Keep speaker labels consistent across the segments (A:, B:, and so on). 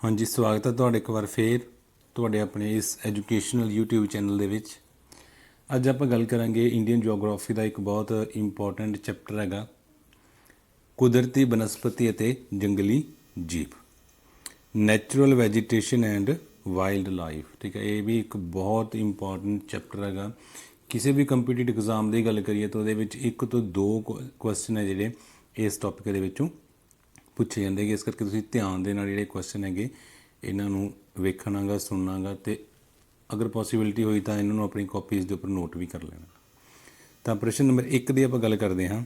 A: ਹਾਂਜੀ, ਸਵਾਗਤ ਹੈ ਤੁਹਾਡੇ ਇੱਕ ਵਾਰ ਫੇਰ ਤੁਹਾਡੇ ਆਪਣੇ ਇਸ ਐਜੂਕੇਸ਼ਨਲ YouTube ਚੈਨਲ ਦੇ ਵਿੱਚ। ਅੱਜ ਆਪਾਂ ਗੱਲ ਕਰਾਂਗੇ ਇੰਡੀਅਨ ਜੀਓਗ੍ਰਾਫੀ ਦਾ ਇੱਕ ਬਹੁਤ ਇੰਪੋਰਟੈਂਟ ਚੈਪਟਰ ਹੈਗਾ, ਕੁਦਰਤੀ ਬਨਸਪਤੀ ਅਤੇ ਜੰਗਲੀ ਜੀਵ। Natural vegetation and wildlife ਠੀਕ ਹੈ, ਇਹ ਵੀ ਇੱਕ ਬਹੁਤ ਇੰਪੋਰਟੈਂਟ ਚੈਪਟਰ ਹੈਗਾ। ਕਿਸੇ ਵੀ ਕੰਪੀਟੀਟਿਵ ਐਗਜ਼ਾਮ ਦੀ ਗੱਲ ਕਰੀਏ ਤਾਂ ਉਹਦੇ ਵਿੱਚ ਇੱਕ ਤੋਂ ਦੋ ਕੁਐਸਚਨ ਹੈ ਜਿਹੜੇ ਇਸ ਟੌਪਿਕ ਦੇ ਵਿੱਚੋਂ। ਪੁੱਛੇ ਜਾਂਦੇ ਹੈਗੇ ਇਸ ਕਰਕੇ ਤੁਸੀਂ ਧਿਆਨ ਦੇ ਨਾਲ ਜਿਹੜੇ ਕੁਐਸਚਨ ਹੈਗੇ, ਇਹਨਾਂ ਨੂੰ ਵੇਖਣਾਗਾ, ਸੁਣਨਾਗਾ ਤੇ ਅਗਰ ਪੋਸੀਬਿਲਿਟੀ ਹੋਈ ਤਾਂ ਇਹਨਾਂ ਨੂੰ ਆਪਣੀ ਕਾਪੀਜ਼ ਦੇ ਉੱਪਰ ਨੋਟ ਵੀ ਕਰ ਲੈਣਾ। ਤਾਂ ਪ੍ਰਸ਼ਨ ਨੰਬਰ 1 ਦੀ ਆਪਾਂ ਗੱਲ ਕਰਦੇ ਹਾਂ।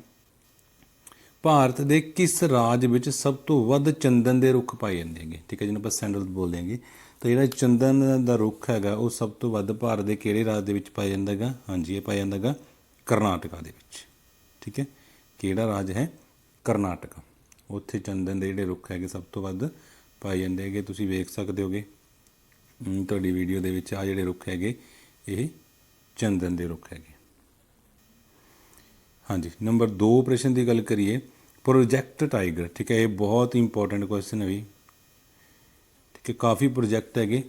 A: ਭਾਰਤ ਦੇ ਕਿਸ ਰਾਜ ਵਿੱਚ ਸਭ ਤੋਂ ਵੱਧ ਚੰਦਨ ਦੇ ਰੁੱਖ ਪਾਏ ਜਾਂਦੇ ਹੈਗੇ? ਠੀਕ ਹੈ ਜਿਹਨੂੰ ਆਪਾਂ ਸੈਂਡਲ ਬੋਲਦੇ ਹੈਗੇ। ਤਾਂ ਜਿਹੜਾ ਚੰਦਨ ਦਾ ਰੁੱਖ ਹੈਗਾ, ਉਹ ਸਭ ਤੋਂ ਵੱਧ ਭਾਰਤ ਦੇ ਕਿਹੜੇ ਰਾਜ ਦੇ ਵਿੱਚ ਪਾਇਆ ਜਾਂਦਾ ਹੈਗਾ? ਹਾਂਜੀ, ਇਹ ਪਾਇਆ ਜਾਂਦਾ ਹੈਗਾ ਕਰਨਾਟਕਾ ਦੇ ਵਿੱਚ। ਠੀਕ ਹੈ? ਕਿਹੜਾ ਰਾਜ ਹੈ? ਕਰਨਾਟਕਾ। ਉੱਥੇ ਚੰਦਨ ਦੇ ਜਿਹੜੇ ਰੁੱਖ ਹੈਗੇ ਸਭ ਤੋਂ ਵੱਧ ਪਾਏ ਜਾਂਦੇ ਹੈਗੇ। ਤੁਸੀਂ ਵੇਖ ਸਕਦੇ ਹੋਗੇ ਤੁਹਾਡੀ ਵੀਡੀਓ ਦੇ ਵਿੱਚ ਆ ਜਿਹੜੇ ਰੁੱਖ ਹੈਗੇ, ਇਹ ਚੰਦਨ ਦੇ ਰੁੱਖ ਹੈਗੇ। ਹਾਂਜੀ, ਨੰਬਰ 2 ਪ੍ਰਸ਼ਨ ਦੀ ਗੱਲ ਕਰੀਏ ਪ੍ਰੋਜੈਕਟ ਟਾਈਗਰ ਠੀਕ ਹੈ, ਇਹ ਬਹੁਤ ਇੰਪੋਰਟੈਂਟ ਕੁਐਸਚਨ ਹੈ ਵੀ। ਠੀਕ ਹੈ, ਕਾਫੀ ਪ੍ਰੋਜੈਕਟ ਹੈਗੇ,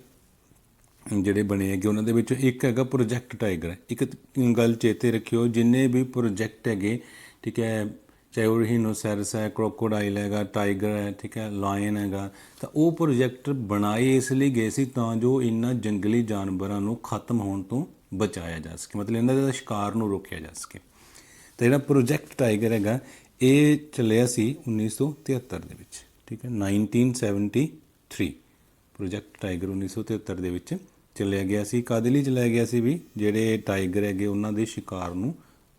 A: ਜਿਹੜੇ ਬਣੇ ਹੈਗੇ, ਉਹਨਾਂ ਦੇ ਵਿੱਚੋਂ ਇੱਕ ਹੈਗਾ ਪ੍ਰੋਜੈਕਟ ਟਾਈਗਰ ਇੱਕ ਗੱਲ ਚੇਤੇ ਰੱਖਿਓ, ਜਿੰਨੇ ਵੀ ਪ੍ਰੋਜੈਕਟ ਹੈਗੇ, ਠੀਕ ਹੈ ਚਾਹੇ ਉਹ ਰੀਨੋਸੈਰਸ ਹੈ, ਕ੍ਰੋਕੋਡਾਈਲ ਹੈਗਾ, ਟਾਈਗਰ ਹੈ, ਠੀਕ ਹੈ, ਲਾਇਨ ਹੈਗਾ। ਤਾਂ ਉਹ ਪ੍ਰੋਜੈਕਟ ਬਣਾਏ ਇਸ ਲਈ ਗਏ ਸੀ ਤਾਂ ਜੋ ਇਹਨਾਂ ਜੰਗਲੀ ਜਾਨਵਰਾਂ ਨੂੰ ਖਤਮ ਹੋਣ ਤੋਂ ਬਚਾਇਆ ਜਾ ਸਕੇ, ਮਤਲਬ ਇਹਨਾਂ ਦਾ ਸ਼ਿਕਾਰ ਨੂੰ ਰੋਕਿਆ ਜਾ ਸਕੇ। ਤਾਂ ਜਿਹੜਾ ਪ੍ਰੋਜੈਕਟ ਟਾਈਗਰ ਹੈਗਾ, ਇਹ ਚੱਲਿਆ ਸੀ 1973 ਦੇ ਵਿੱਚ, ਠੀਕ ਹੈ 1973 ਪ੍ਰੋਜੈਕਟ ਟਾਈਗਰ 1973 ਦੇ ਵਿੱਚ ਚੱਲਿਆ ਗਿਆ ਸੀ। ਕਾਦੇ ਲਈ ਚਲਾਇਆ ਗਿਆ ਸੀ ਵੀ ਜਿਹੜੇ ਟਾਈਗਰ ਹੈਗੇ, ਉਹਨਾਂ ਦੇ ਸ਼ਿਕਾਰ ਨੂੰ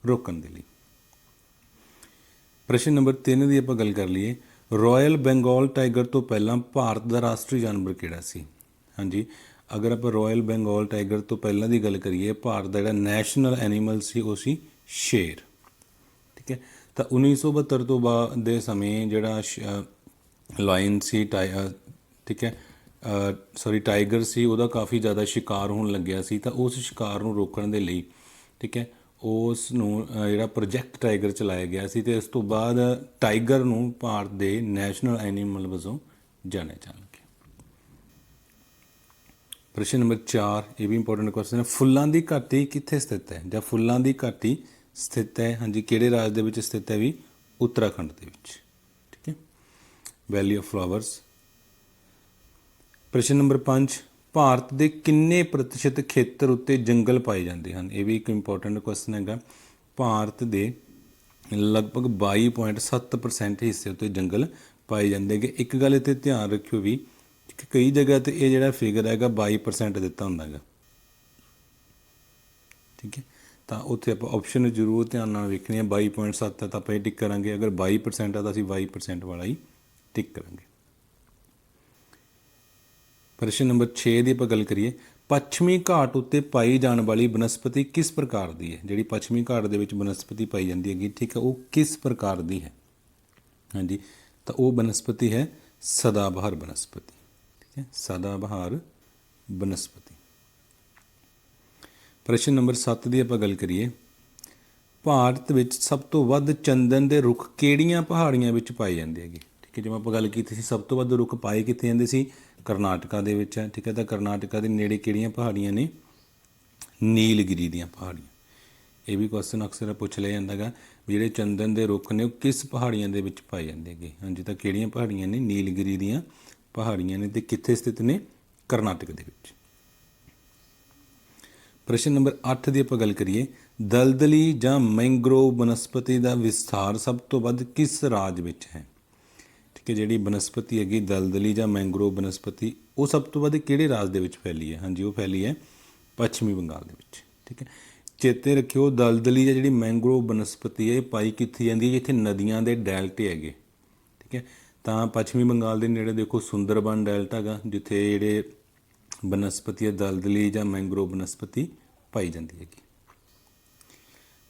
A: ਰੋਕਣ ਦੇ ਲਈ। ਪ੍ਰਸ਼ਨ ਨੰਬਰ 3 ਦੀ ਆਪਾਂ ਗੱਲ ਕਰ ਲਈਏ। ਰਾਇਲ ਬੰਗਾਲ ਟਾਈਗਰ ਤੋਂ ਪਹਿਲਾਂ ਭਾਰਤ ਦਾ ਰਾਸ਼ਟਰੀ ਜਾਨਵਰ ਕਿਹੜਾ ਸੀ? ਹਾਂਜੀ, ਅਗਰ ਆਪਾਂ ਰਾਇਲ ਬੰਗਾਲ ਟਾਈਗਰ ਤੋਂ ਪਹਿਲਾਂ ਦੀ ਗੱਲ ਕਰੀਏ, ਭਾਰਤ ਦਾ ਜਿਹੜਾ ਨੈਸ਼ਨਲ ਐਨੀਮਲ ਸੀ, ਉਹ ਸੀ ਸ਼ੇਰ। ਠੀਕ ਹੈ? ਤਾਂ 1972 ਤੋਂ ਬਾਅਦ ਦੇ ਸਮੇਂ ਜਿਹੜਾ ਲਾਇਨ ਸੀ ਟਾਈ ਠੀਕ ਹੈ? ਸੌਰੀ ਟਾਈਗਰ ਸੀ, ਉਹਦਾ ਕਾਫੀ ਜ਼ਿਆਦਾ ਸ਼ਿਕਾਰ ਹੋਣ ਲੱਗਿਆ ਸੀ। ਤਾਂ ਉਸ ਸ਼ਿਕਾਰ ਨੂੰ ਰੋਕਣ ਦੇ ਲਈ, ਠੀਕ ਹੈ? ਉਸ ਨੂੰ ਜਿਹੜਾ ਪ੍ਰੋਜੈਕਟ ਟਾਈਗਰ ਚਲਾਇਆ ਗਿਆ ਸੀ ਤੇ ਇਸ ਤੋਂ ਬਾਅਦ ਟਾਈਗਰ ਨੂੰ ਭਾਰਤ ਦੇ ਨੈਸ਼ਨਲ ਐਨੀਮਲ ਵਜੋਂ ਜਾਣਿਆ ਜਾਣਗੇ ਪ੍ਰਸ਼ਨ ਨੰਬਰ 4 ਇਹ ਵੀ ਇੰਪੋਰਟੈਂਟ ਕੁਐਸਚਨ ਹੈ। ਫੁੱਲਾਂ ਦੀ ਘਾਟੀ ਕਿੱਥੇ ਸਥਿਤ ਹੈ? ਜਾਂ ਫੁੱਲਾਂ ਦੀ ਘਾਟੀ ਸਥਿਤ ਹੈ? ਹਾਂਜੀ, ਕਿਹੜੇ ਰਾਜ ਦੇ ਵਿੱਚ ਸਥਿਤ ਹੈ ਵੀ? ਉੱਤਰਾਖੰਡ ਦੇ ਵਿੱਚ। ਠੀਕ ਹੈ। ਵੈਲੀ ਆਫ ਫਲਾਵਰਸ ਪ੍ਰਸ਼ਨ ਨੰਬਰ 5 ਭਾਰਤ ਦੇ ਕਿੰਨੇ ਪ੍ਰਤੀਸ਼ਤ ਖੇਤਰ ਉੱਤੇ ਜੰਗਲ ਪਾਏ ਜਾਂਦੇ ਹਨ? ਇਹ ਵੀ ਇੱਕ ਇੰਪੋਰਟੈਂਟ ਕੁਐਸਚਨ ਹੈਗਾ। ਭਾਰਤ ਦੇ ਲਗਭਗ 22.7% ਹਿੱਸੇ ਉੱਤੇ ਜੰਗਲ ਪਾਏ ਜਾਂਦੇ ਹੈਗੇ। ਇੱਕ ਗੱਲ ਇੱਥੇ ਧਿਆਨ ਰੱਖਿਓ ਵੀ, ਕਿ ਕਈ ਜਗ੍ਹਾ ਤੇ ਇਹ ਜਿਹੜਾ ਫਿਗਰ ਹੈਗਾ 22% ਦਿੱਤਾ ਹੁੰਦਾ ਹੈਗਾ। ਠੀਕ ਹੈ? ਤਾਂ ਉੱਥੇ ਆਪਾਂ ਆਪਸ਼ਨ ਜ਼ਰੂਰ ਧਿਆਨ ਨਾਲ ਵੇਖਣੀ ਹੈ 22.7 ਹੈ ਤਾਂ ਆਪਾਂ ਇਹ ਟਿਕ ਕਰਾਂਗੇ। ਅਗਰ 22% ਆ ਤਾਂ ਅਸੀਂ 22% ਵਾਲਾ ਹੀ ਟਿਕ ਕਰਾਂਗੇ। ਪ੍ਰਸ਼ਨ ਨੰਬਰ 6 ਦੀ ਆਪਾਂ ਗੱਲ ਕਰੀਏ, ਪੱਛਮੀ ਘਾਟ ਉੱਤੇ ਪਾਈ ਜਾਣ ਵਾਲੀ ਬਨਸਪਤੀ ਕਿਸ ਪ੍ਰਕਾਰ ਦੀ ਹੈ? ਜਿਹੜੀ ਪੱਛਮੀ ਘਾਟ ਦੇ ਵਿੱਚ ਬਨਸਪਤੀ ਪਾਈ ਜਾਂਦੀ ਹੈਗੀ, ਠੀਕ ਹੈ, ਉਹ ਕਿਸ ਪ੍ਰਕਾਰ ਦੀ ਹੈ? ਹਾਂਜੀ, ਤਾਂ ਉਹ ਬਨਸਪਤੀ ਹੈ ਸਦਾਬਹਾਰ ਬਨਸਪਤੀ, ਠੀਕ ਹੈ, ਸਦਾਬਹਾਰ ਬਨਸਪਤੀ। ਪ੍ਰਸ਼ਨ ਨੰਬਰ 7 ਦੀ ਆਪਾਂ ਗੱਲ ਕਰੀਏ, ਭਾਰਤ ਵਿੱਚ ਸਭ ਤੋਂ ਵੱਧ ਚੰਦਨ ਦੇ ਰੁੱਖ ਕਿਹੜੀਆਂ ਪਹਾੜੀਆਂ ਵਿੱਚ ਪਾਏ ਜਾਂਦੇ ਹੈਗੇ? ਠੀਕ ਹੈ, ਜਿਵੇਂ ਆਪਾਂ ਗੱਲ ਕੀਤੀ ਸੀ, ਸਭ ਤੋਂ ਵੱਧ ਰੁੱਖ ਪਾਏ ਕਿੱਥੇ ਜਾਂਦੇ ਸੀ? ਕਰਨਾਟਕਾ ਦੇ ਵਿੱਚ ਹੈ, ਠੀਕ ਹੈ, ਤਾਂ ਕਰਨਾਟਕਾ ਦੇ ਨੇੜੇ ਕਿਹੜੀਆਂ ਪਹਾੜੀਆਂ ਨੇ? ਨੀਲਗਿਰੀ ਦੀਆਂ ਪਹਾੜੀਆਂ। ਇਹ ਵੀ ਕੁਐਸਚਨ ਅਕਸਰ ਪੁੱਛ ਲਿਆ ਜਾਂਦਾ ਹੈਗਾ ਜਿਹੜੇ ਚੰਦਨ ਦੇ ਰੁੱਖ ਨੇ, ਉਹ ਕਿਸ ਪਹਾੜੀਆਂ ਦੇ ਵਿੱਚ ਪਾਏ ਜਾਂਦੇ ਹੈਗੇ? ਹਾਂਜੀ, ਤਾਂ ਕਿਹੜੀਆਂ ਪਹਾੜੀਆਂ ਨੇ? ਨੀਲਗਿਰੀ ਦੀਆਂ ਪਹਾੜੀਆਂ ਨੇ ਤੇ ਕਿੱਥੇ ਸਥਿਤ ਨੇ? ਕਰਨਾਟਕ ਦੇ ਵਿੱਚ। ਪ੍ਰਸ਼ਨ ਨੰਬਰ 8 ਦੀ ਆਪਾਂ ਗੱਲ ਕਰੀਏ, ਦਲਦਲੀ ਜਾਂ ਮੈਂਗਰੋਵ ਬਨਸਪਤੀ ਦਾ ਵਿਸਥਾਰ ਸਭ ਤੋਂ ਵੱਧ ਕਿਸ ਰਾਜ ਵਿੱਚ ਹੈ? ਕਿ ਜਿਹੜੀ ਬਨਸਪਤੀ ਹੈਗੀ, ਦਲਦਲੀ ਜਾਂ ਮੈਂਗਰੋਵ ਬਨਸਪਤੀ, ਉਹ ਸਭ ਤੋਂ ਵੱਧ ਕਿਹੜੇ ਰਾਜ ਦੇ ਵਿੱਚ ਫੈਲੀ ਹੈ? ਹਾਂਜੀ, ਉਹ ਫੈਲੀ ਹੈ ਪੱਛਮੀ ਬੰਗਾਲ ਦੇ ਵਿੱਚ, ਠੀਕ ਹੈ? ਚੇਤੇ ਰੱਖਿਓ, ਦਲਦਲੀ ਜਾਂ ਜਿਹੜੀ ਮੈਂਗਰੋਵ ਬਨਸਪਤੀ ਹੈ, ਇਹ ਪਾਈ ਕਿੱਥੇ ਜਾਂਦੀ ਹੈ? ਜਿੱਥੇ ਨਦੀਆਂ ਦੇ ਡੈਲਟੇ ਹੈਗੇ, ਠੀਕ ਹੈ? ਤਾਂ ਪੱਛਮੀ ਬੰਗਾਲ ਦੇ ਨੇੜੇ ਦੇਖੋ, ਸੁੰਦਰਬਨ ਡੈਲਟਾ ਹੈਗਾ ਜਿੱਥੇ ਜਿਹੜੇ ਬਨਸਪਤੀ ਹੈ, ਦਲਦਲੀ ਜਾਂ ਮੈਂਗਰੋਵ ਬਨਸਪਤੀ ਪਾਈ ਜਾਂਦੀ ਹੈਗੀ।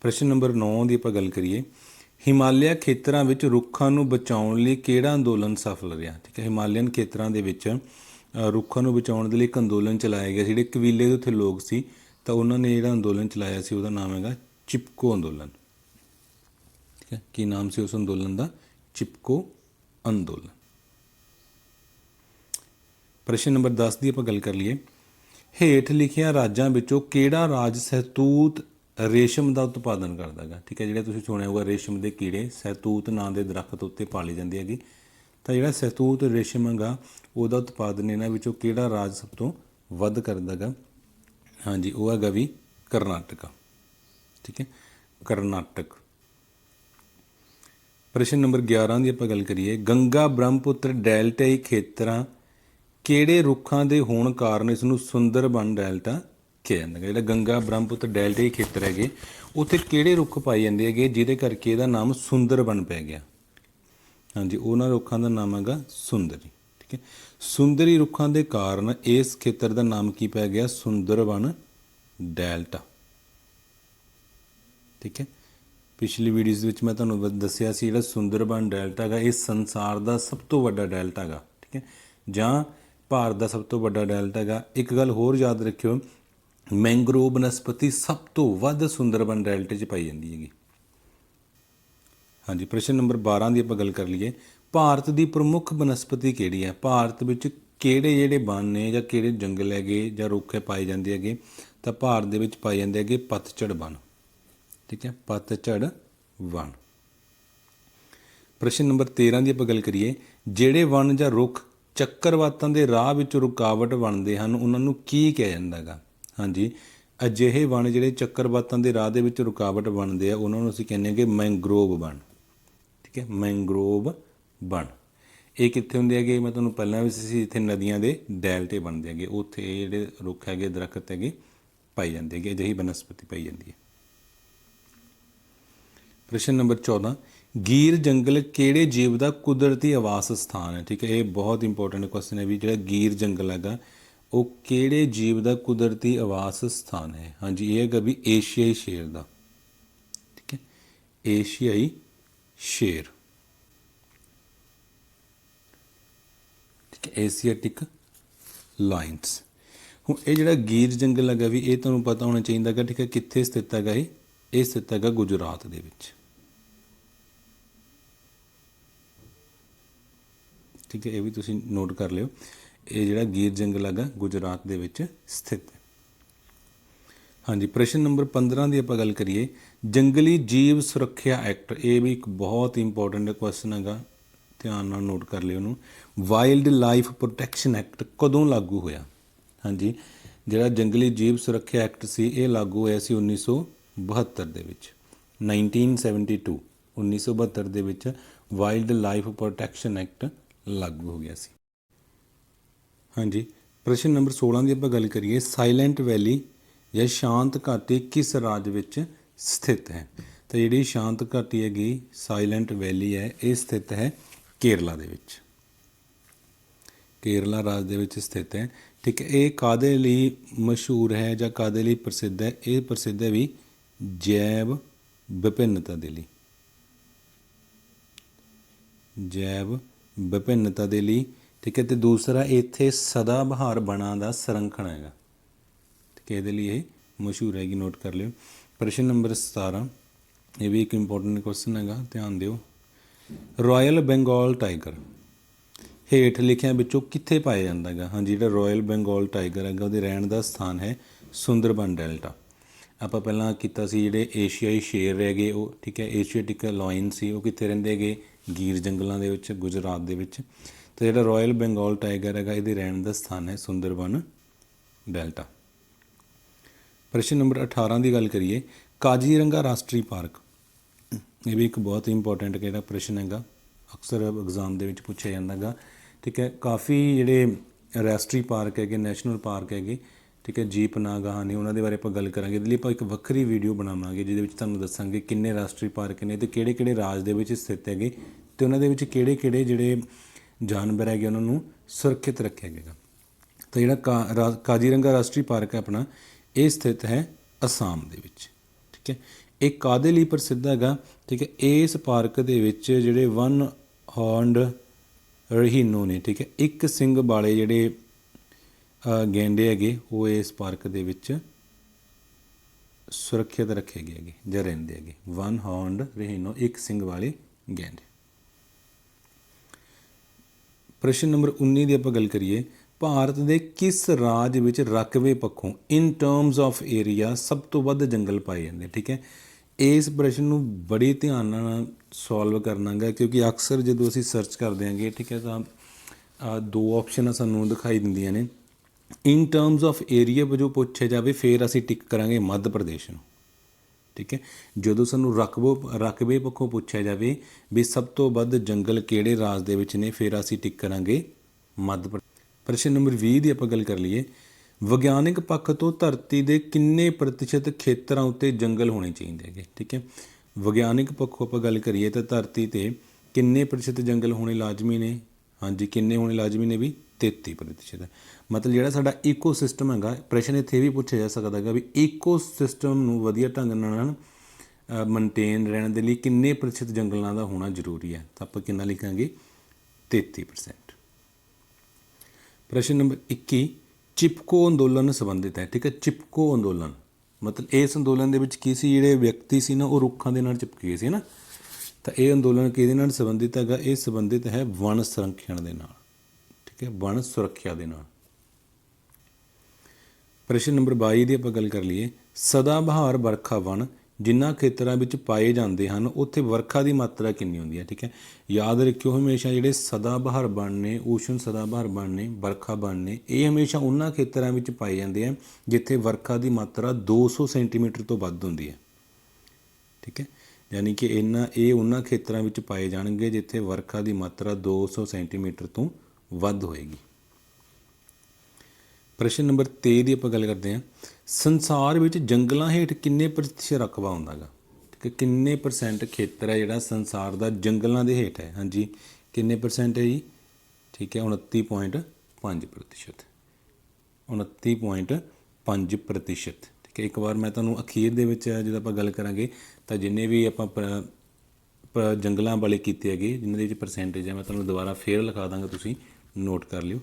A: ਪ੍ਰਸ਼ਨ ਨੰਬਰ 9 ਦੀ ਆਪਾਂ ਗੱਲ ਕਰੀਏ। ਹਿਮਾਲਿਆ ਖੇਤਰਾਂ ਵਿੱਚ ਰੁੱਖਾਂ ਨੂੰ ਬਚਾਉਣ ਲਈ ਕਿਹੜਾ ਅੰਦੋਲਨ ਸਫਲ ਰਿਹਾ? ਠੀਕ ਹੈ, ਹਿਮਾਲਿਅਨ ਖੇਤਰਾਂ ਦੇ ਵਿੱਚ ਰੁੱਖਾਂ ਨੂੰ ਬਚਾਉਣ ਦੇ ਲਈ ਇੱਕ ਅੰਦੋਲਨ ਚਲਾਇਆ ਗਿਆ ਸੀ। ਜਿਹੜੇ ਕਬੀਲੇ ਦੇ ਉੱਥੇ ਲੋਕ ਸੀ, ਤਾਂ ਉਹਨਾਂ ਨੇ ਜਿਹੜਾ ਅੰਦੋਲਨ ਚਲਾਇਆ ਸੀ, ਉਹਦਾ ਨਾਮ ਹੈਗਾ ਚਿਪਕੋ ਅੰਦੋਲਨ। ਠੀਕ ਹੈ, ਕੀ ਨਾਮ ਸੀ ਉਸ ਅੰਦੋਲਨ ਦਾ? ਚਿਪਕੋ ਅੰਦੋਲਨ। ਪ੍ਰਸ਼ਨ ਨੰਬਰ 10 ਦੀ ਆਪਾਂ ਗੱਲ ਕਰ ਲਈਏ। ਹੇਠ ਲਿਖਿਆ ਰਾਜਾਂ ਵਿੱਚੋਂ ਕਿਹੜਾ ਰਾਜ ਸਹਿਤੂਤ ਰੇਸ਼ਮ ਦਾ ਉਤਪਾਦਨ ਕਰਦਾ ਹੈਗਾ ਠੀਕ ਹੈ, ਜਿਹੜੇ ਤੁਸੀਂ ਸੁਣਿਆ ਹੋਊਗਾ, ਰੇਸ਼ਮ ਦੇ ਕੀੜੇ, ਸਹਿਤੂਤ ਨਾਂ ਦੇ ਦਰਖਤ ਉੱਤੇ ਪਾਲੀ ਜਾਂਦੀ ਹੈਗੀ। ਤਾਂ ਜਿਹੜਾ ਸਹਿਤੂਤ ਰੇਸ਼ਮ ਹੈਗਾ, ਉਹਦਾ ਉਤਪਾਦਨ ਇਹਨਾਂ ਵਿੱਚੋਂ ਕਿਹੜਾ ਰਾਜ ਸਭ ਤੋਂ ਵੱਧ ਕਰਦਾ ਹੈਗਾ ਹਾਂਜੀ, ਉਹ ਹੈਗਾ ਵੀ ਕਰਨਾਟਕਾ। ਠੀਕ ਹੈ, ਕਰਨਾਟਕ। ਪ੍ਰਸ਼ਨ ਨੰਬਰ 11 ਦੀ ਆਪਾਂ ਗੱਲ ਕਰੀਏ। ਗੰਗਾ ਬ੍ਰਹਮਪੁੱਤਰ ਡੈਲਟਾਈ ਖੇਤਰਾਂ ਕਿਹੜੇ ਰੁੱਖਾਂ ਦੇ ਹੋਣ ਕਾਰਨ ਇਸ ਨੂੰ ਸੁੰਦਰਬਨ ਡੈਲਟਾ ਕਿਹਾ ਜਾਂਦਾ ਹੈ ਜਿਹੜਾ ਗੰਗਾ ਬ੍ਰਹਮਪੁੱਤਰ ਹੀ ਖੇਤਰ ਹੈਗੇ, ਉੱਥੇ ਕਿਹੜੇ ਰੁੱਖ ਪਾਏ ਜਾਂਦੇ ਹੈਗੇ ਜਿਹਦੇ ਕਰਕੇ ਇਹਦਾ ਨਾਮ ਸੁੰਦਰਬਨ ਪੈ ਗਿਆ? ਹਾਂਜੀ, ਉਹਨਾਂ ਰੁੱਖਾਂ ਦਾ ਨਾਮ ਹੈਗਾ ਸੁੰਦਰੀ, ਠੀਕ ਹੈ? ਸੁੰਦਰੀ ਰੁੱਖਾਂ ਦੇ ਕਾਰਨ ਇਸ ਖੇਤਰ ਦਾ ਨਾਮ ਕੀ ਪੈ ਗਿਆ? ਸੁੰਦਰਬਨ ਡੈਲਟਾ, ਠੀਕ ਹੈ? ਪਿਛਲੀ ਵੀਡੀਓਜ਼ ਵਿੱਚ ਮੈਂ ਤੁਹਾਨੂੰ ਦੱਸਿਆ ਸੀ ਜਿਹੜਾ ਸੁੰਦਰਬਨ ਡੈਲਟਾ ਹੈਗਾ, ਇਹ ਸੰਸਾਰ ਦਾ ਸਭ ਤੋਂ ਵੱਡਾ ਡੈਲਟਾ ਹੈਗਾ, ਠੀਕ ਹੈ? ਜਾਂ ਭਾਰਤ ਦਾ ਸਭ ਤੋਂ ਵੱਡਾ ਡੈਲਟਾ ਹੈਗਾ। ਇੱਕ ਗੱਲ ਹੋਰ ਯਾਦ ਰੱਖਿਓ ਮੈਂਗਰੋਵ ਬਨਸਪਤੀ ਸਭ ਤੋਂ ਵੱਧ ਸੁੰਦਰਬਨ ਡੈਲਟੇ 'ਚ ਪਾਈ ਜਾਂਦੀ ਹੈਗੀ। ਹਾਂਜੀ, ਪ੍ਰਸ਼ਨ ਨੰਬਰ 12 ਦੀ ਆਪਾਂ ਗੱਲ ਕਰ ਲਈਏ। ਭਾਰਤ ਦੀ ਪ੍ਰਮੁੱਖ ਬਨਸਪਤੀ ਕਿਹੜੀ ਹੈ? ਭਾਰਤ ਵਿੱਚ ਕਿਹੜੇ ਜਿਹੜੇ ਬਨ ਨੇ ਜਾਂ ਕਿਹੜੇ ਜੰਗਲ ਹੈਗੇ ਜਾਂ ਰੁੱਖ ਹੈ ਪਾਏ ਜਾਂਦੇ ਹੈਗੇ? ਤਾਂ ਭਾਰਤ ਦੇ ਵਿੱਚ ਪਾਏ ਜਾਂਦੇ ਹੈਗੇ ਪਤਝੜ ਬਨ। ਠੀਕ ਹੈ, ਪਤਝੜ ਵਨ ਪ੍ਰਸ਼ਨ ਨੰਬਰ 13 ਦੀ ਆਪਾਂ ਗੱਲ ਕਰੀਏ। ਜਿਹੜੇ ਵਨ ਜਾਂ ਰੁੱਖ ਚੱਕਰਵਾਤਾਂ ਦੇ ਰਾਹ ਵਿੱਚ ਰੁਕਾਵਟ ਬਣਦੇ ਹਨ, ਉਹਨਾਂ ਨੂੰ ਕੀ ਕਿਹਾ ਜਾਂਦਾ ਹੈਗਾ? ਹਾਂਜੀ। ਅਜਿਹੇ ਵਣ ਜਿਹੜੇ ਚੱਕਰਵਾਤਾਂ ਦੇ ਰਾਹ ਦੇ ਵਿੱਚ ਰੁਕਾਵਟ ਬਣਦੇ ਆ, ਉਹਨਾਂ ਨੂੰ ਅਸੀਂ ਕਹਿੰਦੇ ਹਾਂ ਕਿ ਮੈਂਗਰੋਵ ਵਨ ਠੀਕ ਹੈ ਮੈਂਗਰੋਵ ਵਨ ਇਹ ਕਿੱਥੇ ਹੁੰਦੇ ਹੈਗੇ? ਮੈਂ ਤੁਹਾਨੂੰ ਪਹਿਲਾਂ ਵੀ ਸੀ, ਇੱਥੇ ਨਦੀਆਂ ਦੇ ਡੈਲਟੇ ਬਣਦੇ ਹੈਗੇ। ਉੱਥੇ ਇਹ ਜਿਹੜੇ ਰੁੱਖ ਹੈਗੇ, ਦਰਖਤ ਹੈਗੇ ਪਾਈ ਜਾਂਦੇ ਹੈਗੇ। ਅਜਿਹੀ ਬਨਸਪਤੀ ਪਾਈ ਜਾਂਦੀ ਹੈ। ਪ੍ਰਸ਼ਨ ਨੰਬਰ 14 ਗੀਰ ਜੰਗਲ ਕਿਹੜੇ ਜੀਵ ਦਾ ਕੁਦਰਤੀ ਆਵਾਸ ਸਥਾਨ ਹੈ? ਠੀਕ ਹੈ, ਇਹ ਬਹੁਤ ਇੰਪੋਰਟੈਂਟ ਕੁਐਸਚਨ ਹੈ ਵੀ ਜਿਹੜਾ ਗੀਰ ਜੰਗਲ ਹੈਗਾ ਉਹ ਕਿਹੜੇ ਜੀਵ ਦਾ ਕੁਦਰਤੀ ਆਵਾਸ ਸਥਾਨ ਹੈ? ਹਾਂਜੀ, ਇਹ ਹੈਗਾ ਵੀ ਏਸ਼ੀਆਈ ਸ਼ੇਰ ਦਾ। ਠੀਕ ਹੈ? ਏਸ਼ੀਆਈ ਸ਼ੇਰ। ਠੀਕ ਹੈ? Asiatic lions. ਹੁਣ ਇਹ ਜਿਹੜਾ ਗੀਰ ਜੰਗਲ ਹੈਗਾ ਵੀ, ਇਹ ਤੁਹਾਨੂੰ ਪਤਾ ਹੋਣਾ ਚਾਹੀਦਾ ਹੈਗਾ, ਠੀਕ ਹੈ, ਕਿੱਥੇ ਸਥਿਤ ਹੈਗਾ ਇਹ? ਇਹ ਸਥਿਤ ਹੈਗਾ ਗੁਜਰਾਤ ਦੇ ਵਿੱਚ। ਠੀਕ ਹੈ? ਇਹ ਵੀ ਤੁਸੀਂ ਨੋਟ ਕਰ ਲਿਓ। ਇਹ ਜਿਹੜਾ ਗੀਰ ਜੰਗਲ ਹੈਗਾ ਗੁਜਰਾਤ ਦੇ ਵਿੱਚ ਸਥਿਤ ਹੈ। ਹਾਂਜੀ, ਪ੍ਰਸ਼ਨ ਨੰਬਰ 15 ਦੀ ਆਪਾਂ ਗੱਲ ਕਰੀਏ। ਜੰਗਲੀ ਜੀਵ ਸੁਰੱਖਿਆ ਐਕਟ, ਇਹ ਵੀ ਇੱਕ ਬਹੁਤ ਇੰਪੋਰਟੈਂਟ ਕੁਐਸਚਨ ਹੈਗਾ। ਧਿਆਨ ਨਾਲ ਨੋਟ ਕਰ ਲਿਓ ਉਹਨੂੰ। ਵਾਈਲਡ ਲਾਈਫ ਪ੍ਰੋਟੈਕਸ਼ਨ ਐਕਟ ਕਦੋਂ ਲਾਗੂ ਹੋਇਆ? ਹਾਂਜੀ, ਜਿਹੜਾ ਜੰਗਲੀ ਜੀਵ ਸੁਰੱਖਿਆ ਐਕਟ ਸੀ, ਇਹ ਲਾਗੂ ਹੋਇਆ ਸੀ 1972 ਦੇ ਵਿੱਚ। 1972 1972 ਦੇ ਵਿੱਚ ਵਾਈਲਡ ਲਾਈਫ ਪ੍ਰੋਟੈਕਸ਼ਨ ਐਕਟ ਲਾਗੂ ਹੋ ਗਿਆ ਸੀ। ਹਾਂਜੀ। ਪ੍ਰਸ਼ਨ ਨੰਬਰ 16 ਦੀ ਆਪਾਂ ਗੱਲ ਕਰੀਏ ਸਾਇਲੈਂਟ ਵੈਲੀ ਜਾਂ ਸ਼ਾਂਤ ਘਾਟੀ ਕਿਸ ਰਾਜ ਵਿੱਚ ਸਥਿਤ ਹੈ? ਤਾਂ ਜਿਹੜੀ ਸ਼ਾਂਤ ਘਾਟੀ ਹੈਗੀ ਸਾਇਲੈਂਟ ਵੈਲੀ ਹੈ, ਇਹ ਸਥਿਤ ਹੈ ਕੇਰਲਾ ਦੇ ਵਿੱਚ। ਕੇਰਲਾ ਰਾਜ ਦੇ ਵਿੱਚ ਸਥਿਤ ਹੈ। ਠੀਕ ਹੈ, ਇਹ ਕਾਦੇ ਲਈ ਮਸ਼ਹੂਰ ਹੈ ਜਾਂ ਕਾਦੇ ਲਈ ਪ੍ਰਸਿੱਧ ਹੈ? ਇਹ ਪ੍ਰਸਿੱਧ ਹੈ ਵੀ ਜੈਵ ਵਿਭਿੰਨਤਾ ਦੇ ਲਈ। ਜੈਵ ਵਿਭਿੰਨਤਾ ਦੇ ਲਈ ਠੀਕ ਹੈ, ਤੇ ਦੂਸਰਾ ਇੱਥੇ ਸਦਾ ਬਹਾਰ ਬਣਾ ਦਾ ਸੰਰਖਣ ਹੈਗਾ। ਠੀਕ ਹੈ, ਇਹਦੇ ਲਈ ਇਹ ਮਸ਼ਹੂਰ ਹੈਗੀ ਨੋਟ ਕਰ ਲਿਓ। ਪ੍ਰਸ਼ਨ ਨੰਬਰ 17 ਇਹ ਵੀ ਇੱਕ ਇੰਪੋਰਟੈਂਟ ਕੁਐਸਚਨ ਹੈਗਾ, ਧਿਆਨ ਦਿਓ। ਰਾਇਲ ਬੰਗਾਲ ਟਾਈਗਰ ਹੇਠ ਲਿਖਿਆਂ ਵਿੱਚੋਂ ਕਿੱਥੇ ਪਾਇਆ ਜਾਂਦਾ ਹੈਗਾ? ਹਾਂਜੀ, ਜਿਹੜਾ ਰਾਇਲ ਬੰਗਾਲ ਟਾਈਗਰ ਹੈਗਾ, ਉਹਦੇ ਰਹਿਣ ਦਾ ਸਥਾਨ ਹੈ ਸੁੰਦਰਬਨ ਡੈਲਟਾ। ਆਪਾਂ ਪਹਿਲਾਂ ਕੀਤਾ ਸੀ ਜਿਹੜੇ ਏਸ਼ੀਆਈ ਸ਼ੇਰ ਹੈਗੇ ਉਹ ਠੀਕ ਹੈ ਏਸ਼ੀਆਟਿਕ ਲਾਇਨ ਸੀ, ਉਹ ਕਿੱਥੇ ਰਹਿੰਦੇ ਹੈਗੇ? ਗੀਰ ਜੰਗਲਾਂ ਦੇ ਵਿੱਚ, ਗੁਜਰਾਤ ਦੇ ਵਿੱਚ। ਤੇ ਜਿਹੜਾ ਰਾਇਲ ਬੰਗਾਲ ਟਾਈਗਰ ਹੈਗਾ, ਇਹਦੇ ਰਹਿਣ ਦਾ ਸਥਾਨ ਹੈ ਸੁੰਦਰਬਨ ਡੈਲਟਾ। ਪ੍ਰਸ਼ਨ ਨੰਬਰ 18 ਦੀ ਗੱਲ ਕਰੀਏ, ਕਾਜੀਰੰਗਾ ਰਾਸ਼ਟਰੀ ਪਾਰਕ। ਇਹ ਵੀ ਇੱਕ ਬਹੁਤ ਇੰਪੋਰਟੈਂਟ ਕਿਹੜਾ ਪ੍ਰਸ਼ਨ ਹੈਗਾ, ਅਕਸਰ ਐਗਜ਼ਾਮ ਦੇ ਵਿੱਚ ਪੁੱਛਿਆ ਜਾਂਦਾ ਹੈਗਾ। ਠੀਕ ਹੈ, ਕਾਫੀ ਜਿਹੜੇ ਰਾਸ਼ਟਰੀ ਪਾਰਕ ਹੈਗੇ ਨੈਸ਼ਨਲ ਪਾਰਕ ਹੈਗੇ, ਠੀਕ ਹੈ, ਜੀਪ ਨਾਗਾਹਾਨੀ, ਉਹਨਾਂ ਦੇ ਬਾਰੇ ਆਪਾਂ ਗੱਲ ਕਰਾਂਗੇ। ਇਹਦੇ ਲਈ ਆਪਾਂ ਇੱਕ ਵੱਖਰੀ ਵੀਡੀਓ ਬਣਾਵਾਂਗੇ, ਜਿਹਦੇ ਵਿੱਚ ਤੁਹਾਨੂੰ ਦੱਸਾਂਗੇ ਕਿੰਨੇ ਰਾਸ਼ਟਰੀ ਪਾਰਕ ਨੇ ਤੇ ਕਿਹੜੇ ਕਿਹੜੇ ਰਾਜ ਦੇ ਵਿੱਚ ਸਥਿਤ ਹੈਗੇ ਤੇ ਉਹਨਾਂ ਦੇ ਵਿੱਚ ਕਿਹੜੇ ਕਿਹੜੇ ਜਿਹੜੇ ਜਾਨਵਰ ਹੈਗੇ, ਉਹਨਾਂ ਨੂੰ ਸੁਰੱਖਿਅਤ ਰੱਖਿਆ ਗਿਆ ਤਾਂ ਜਿਹੜਾ ਕਾ- ਰਾ- ਕਾਜ਼ੀਰੰਗਾ ਰਾਸ਼ਟਰੀ ਪਾਰਕ ਹੈ ਆਪਣਾ, ਇਹ ਸਥਿਤ ਹੈ ਅਸਾਮ ਦੇ ਵਿੱਚ, ਠੀਕ ਹੈ? ਇਹ ਕਾਦੇ ਲਈ ਪ੍ਰਸਿੱਧ ਹੈਗਾ? ਠੀਕ ਹੈ, ਇਸ ਪਾਰਕ ਦੇ ਵਿੱਚ ਜਿਹੜੇ ਵਨ ਹੌਰਨਡ ਰਹੀਨੋ ਨੇ, ਠੀਕ ਹੈ, ਇੱਕ ਸਿੰਘ ਵਾਲੇ ਜਿਹੜੇ ਗੈਂਡੇ ਹੈਗੇ, ਉਹ ਇਸ ਪਾਰਕ ਦੇ ਵਿੱਚ ਸੁਰੱਖਿਅਤ ਰੱਖੇ ਗਏ ਹੈਗੇ, ਜਾਂ ਰਹਿੰਦੇ ਹੈਗੇ। ਵਨ ਹੌਰਨਡ ਰਹੀਨੋ, ਇੱਕ ਸਿੰਘ ਵਾਲੇ ਗੈਂਡੇ। ਪ੍ਰਸ਼ਨ ਨੰਬਰ 19 ਦੀ ਆਪਾਂ ਗੱਲ ਕਰੀਏ, ਭਾਰਤ ਦੇ ਕਿਸ ਰਾਜ ਵਿੱਚ ਰਕਬੇ ਪੱਖੋਂ ਇਨ ਟਰਮਸ ਆਫ ਏਰੀਆ ਸਭ ਤੋਂ ਵੱਧ ਜੰਗਲ ਪਾਏ ਜਾਂਦੇ ਠੀਕ ਹੈ? ਇਸ ਪ੍ਰਸ਼ਨ ਨੂੰ ਬੜੇ ਧਿਆਨ ਨਾਲ ਸੋਲਵ ਕਰਨਾਗਾ ਕਿਉਂਕਿ ਅਕਸਰ ਜਦੋਂ ਅਸੀਂ ਸਰਚ ਕਰਦੇ ਆਂਗੇ, ਠੀਕ ਹੈ, ਤਾਂ ਦੋ ਆਪਸ਼ਨਾਂ ਸਾਨੂੰ ਦਿਖਾਈ ਦਿੰਦੀਆਂ ਨੇ। ਇਨ ਟਰਮਸ ਆਫ ਏਰੀਆ ਵਜੋਂ ਪੁੱਛਿਆ ਜਾਵੇ, ਫਿਰ ਅਸੀਂ ਟਿਕ ਕਰਾਂਗੇ ਮੱਧ ਪ੍ਰਦੇਸ਼ ਨੂੰ। ਠੀਕ ਹੈ? ਜਦੋਂ ਸਾਨੂੰ ਰਕਬੋ ਰਕਬੇ ਪੱਖੋਂ ਪੁੱਛਿਆ ਜਾਵੇ ਵੀ ਸਭ ਤੋਂ ਵੱਧ ਜੰਗਲ ਕਿਹੜੇ ਰਾਜ ਦੇ ਵਿੱਚ ਨੇ, ਫਿਰ ਅਸੀਂ ਟਿਕ ਕਰਾਂਗੇ ਮੱਧ ਪ੍ਰਸ਼ਨ ਨੰਬਰ 20 ਦੀ ਆਪਾਂ ਗੱਲ ਕਰ ਲਈਏ। ਵਿਗਿਆਨਿਕ ਪੱਖ ਤੋਂ ਧਰਤੀ ਦੇ ਕਿੰਨੇ ਪ੍ਰਤੀਸ਼ਤ ਖੇਤਰਾਂ ਉੱਤੇ ਜੰਗਲ ਹੋਣੇ ਚਾਹੀਦੇ ਹੈਗੇ? ਠੀਕ ਹੈ? ਵਿਗਿਆਨਿਕ ਪੱਖੋਂ ਆਪਾਂ ਗੱਲ ਕਰੀਏ ਤਾਂ ਧਰਤੀ ਤੇ ਕਿੰਨੇ ਪ੍ਰਤੀਸ਼ਤ ਜੰਗਲ ਹੋਣੇ ਲਾਜ਼ਮੀ ਨੇ? ਹਾਂਜੀ, ਕਿੰਨੇ ਹੋਣੇ ਲਾਜ਼ਮੀ ਨੇ ਵੀ? 33 ਪ੍ਰਤੀਸ਼ਤ। ਮਤਲਬ ਜਿਹੜਾ ਸਾਡਾ ਈਕੋਸਿਸਟਮ ਹੈਗਾ, ਪ੍ਰਸ਼ਨ ਇੱਥੇ ਇਹ ਵੀ ਪੁੱਛਿਆ ਜਾ ਸਕਦਾ ਹੈਗਾ ਵੀ ਈਕੋਸਿਸਟਮ ਨੂੰ ਵਧੀਆ ਢੰਗ ਨਾਲ ਮੇਨਟੇਨ ਰਹਿਣ ਦੇ ਲਈ ਕਿੰਨੇ ਪ੍ਰਤੀਸ਼ਤ ਜੰਗਲਾਂ ਦਾ ਹੋਣਾ ਜ਼ਰੂਰੀ ਹੈ? ਤਾਂ ਆਪਾਂ ਕਿੰਨਾ ਲਿਖਾਂਗੇ? 33% ਪ੍ਰਸ਼ਨ ਨੰਬਰ 21 ਚਿਪਕੋ ਅੰਦੋਲਨ ਨਾਲ ਸੰਬੰਧਿਤ ਹੈ, ਠੀਕ ਹੈ? ਚਿਪਕੋ ਅੰਦੋਲਨ। ਮਤਲਬ ਇਸ ਅੰਦੋਲਨ ਦੇ ਵਿੱਚ ਕੀ ਸੀ? ਜਿਹੜੇ ਵਿਅਕਤੀ ਸੀ ਨਾ, ਉਹ ਰੁੱਖਾਂ ਦੇ ਨਾਲ ਚਿਪਕੇ ਗਏ ਸੀ ਨਾ। ਤਾਂ ਇਹ ਅੰਦੋਲਨ ਕਿਹਦੇ ਨਾਲ ਸੰਬੰਧਿਤ ਹੈਗਾ? ਇਹ ਸੰਬੰਧਿਤ ਹੈ ਵਣ ਸੰਰਖਣ ਦੇ ਨਾਲ, ਠੀਕ ਹੈ? ਵਣ ਸੁਰੱਖਿਆ ਦੇ ਨਾਲ। ਪ੍ਰਸ਼ਨ ਨੰਬਰ 22 ਦੀ ਆਪਾਂ ਗੱਲ ਕਰ ਲਈਏ। ਸਦਾ ਬਹਾਰ ਵਰਖਾ ਵਣ ਜਿਨ੍ਹਾਂ ਖੇਤਰਾਂ ਵਿੱਚ ਪਾਏ ਜਾਂਦੇ ਹਨ, ਉੱਥੇ ਵਰਖਾ ਦੀ ਮਾਤਰਾ ਕਿੰਨੀ ਹੁੰਦੀ ਹੈ, ਠੀਕ ਹੈ? ਯਾਦ ਰੱਖਿਓ ਹਮੇਸ਼ਾ ਜਿਹੜੇ ਸਦਾ ਬਹਾਰ ਬਣ ਨੇ, ਊਸ਼ਣ ਸਦਾ ਬਹਾਰ ਬਣ ਨੇ, ਵਰਖਾ ਬਣ ਨੇ, ਇਹ ਹਮੇਸ਼ਾ ਉਹਨਾਂ ਖੇਤਰਾਂ ਵਿੱਚ ਪਾਏ ਜਾਂਦੇ ਆ ਜਿੱਥੇ ਵਰਖਾ ਦੀ ਮਾਤਰਾ 200 ਸੈਂਟੀਮੀਟਰ ਤੋਂ ਵੱਧ ਹੁੰਦੀ ਹੈ। ਠੀਕ ਹੈ? ਯਾਨੀ ਕਿ ਇਹਨਾਂ ਇਹ ਉਹਨਾਂ ਖੇਤਰਾਂ ਵਿੱਚ ਪਾਏ ਜਾਣਗੇ ਜਿੱਥੇ ਵਰਖਾ ਦੀ ਮਾਤਰਾ 200 ਸੈਂਟੀਮੀਟਰ ਤੋਂ ਵੱਧ ਹੋਏਗੀ। ਪ੍ਰਸ਼ਨ ਨੰਬਰ 23 ਦੀ ਆਪਾਂ ਗੱਲ ਕਰਦੇ ਹਾਂ। ਸੰਸਾਰ ਵਿੱਚ ਜੰਗਲਾਂ ਹੇਠ ਕਿੰਨੇ ਪ੍ਰਤੀਸ਼ਤ ਰਕਬਾ ਹੁੰਦਾਗਾ? ਠੀਕ ਹੈ ਕਿੰਨੇ ਪਰਸੈਂਟ ਖੇਤਰ ਹੈ ਜਿਹੜਾ ਸੰਸਾਰ ਦਾ ਜੰਗਲਾਂ ਦੇ ਹੇਠ ਹੈ? ਹਾਂਜੀ, ਕਿੰਨੇ ਪਰਸੈਂਟ ਹੈ ਜੀ? ਠੀਕ ਹੈ 29.5 ਪ੍ਰਤੀਸ਼ਤ। 29.5 ਪ੍ਰਤੀਸ਼ਤ। ਠੀਕ ਹੈ, ਇੱਕ ਵਾਰ ਮੈਂ ਤੁਹਾਨੂੰ ਅਖੀਰ ਦੇ ਵਿੱਚ ਜਦੋਂ ਆਪਾਂ ਗੱਲ ਕਰਾਂਗੇ, ਤਾਂ ਜਿੰਨੇ ਵੀ ਆਪਾਂ ਪ- ਪ- ਜੰਗਲਾਂ ਵਾਲੇ ਕੀਤੇ ਹੈਗੇ, ਜਿਨ੍ਹਾਂ ਦੇ ਵਿੱਚ ਪਰਸੈਂਟੇਜ ਹੈ, ਮੈਂ ਤੁਹਾਨੂੰ ਦੁਬਾਰਾ ਫੇਰ ਲਿਖਾ ਦਾਂਗਾ, ਤੁਸੀਂ ਨੋਟ ਕਰ ਲਿਓ।